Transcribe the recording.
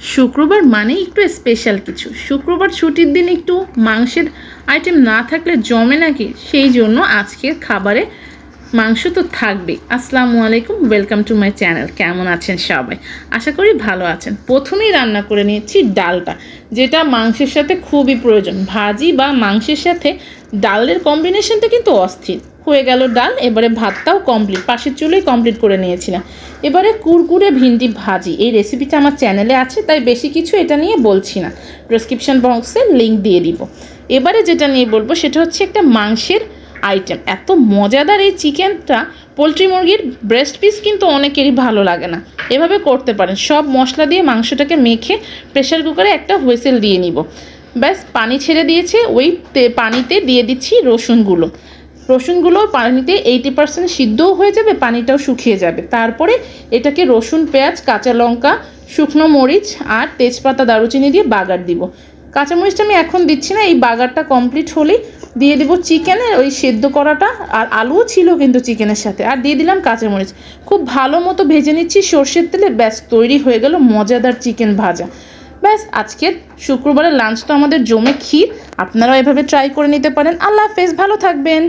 শুক্রবার মানে একটু স্পেশাল কিছু। শুক্রবার ছুটির দিন একটু মাংসের আইটেম না থাকলে জমে নাকি? সেই জন্য আজকের খাবারে মাংস তো থাকবেই আসসালামু আলাইকুম ওয়েলকাম টু মাই চ্যানেল কেমন আছেন সবাই? আশা করি ভালো আছেন। প্রথমেই রান্না করে নিয়েছি ডালটা, যেটা মাংসের সাথে খুবই প্রয়োজন। ভাজি বা মাংসের সাথে ডালের কম্বিনেশনটা কিন্তু অস্থির। হয়ে গেল ডাল, এবারে ভাতটাও কমপ্লিট পাশের চুলেই কমপ্লিট করে নিয়েছিলাম। এবারে কুরকুরে ভিন্ডি ভাজি। এই রেসিপিটা আমার চ্যানেলে আছে, তাই বেশি কিছু এটা নিয়ে বলছি না। প্রেসক্রিপশন বক্সে লিঙ্ক দিয়ে দিব। এবারে যেটা নিয়ে বলব, সেটা হচ্ছে একটা মাংসের আইটেম। এত মজাদার এই চিকেনটা পোলট্রি মুরগির ব্রেস্ট পিস কিন্তু অনেকেরই ভালো লাগে না। এভাবে করতে পারেন। সব মশলা দিয়ে মাংসটাকে মেখে প্রেশার কুকারে একটা হুইসেল দিয়ে নিব। ব্যাস, পানি ছেড়ে দিয়েছে। ওই পানিতে দিয়ে দিচ্ছি রসুনগুলো রসুনগুলো পানিতে এইটি পার্সেন্ট সিদ্ধও হয়ে যাবে, পানিটাও শুকিয়ে যাবে। তারপরে এটাকে রসুন, পেঁয়াজ, কাঁচা লঙ্কা, শুকনো মরিচ আর তেজপাতা, দারুচিনি দিয়ে বাগার দিব। কাঁচামরিচটা আমি এখন দিচ্ছি না, এই বাগারটা কমপ্লিট হলেই দিয়ে দেবো চিকেনের ওই সেদ্ধ করাটা, আর আলুও ছিল কিন্তু চিকেনের সাথে, আর দিয়ে দিলাম কাঁচামরিচ। খুব ভালো মতো ভেজে নিচ্ছি, সর্ষের তেলে ব্যাস তৈরি হয়ে গেল মজাদার চিকেন ভাজা। ব্যাস, আজকের শুক্রবারের লাঞ্চ তো আমাদের জমে ক্ষীর, আপনারাও এভাবে ট্রাই করে নিতে পারেন। আল্লাহ হাফেজ, ভালো থাকবেন।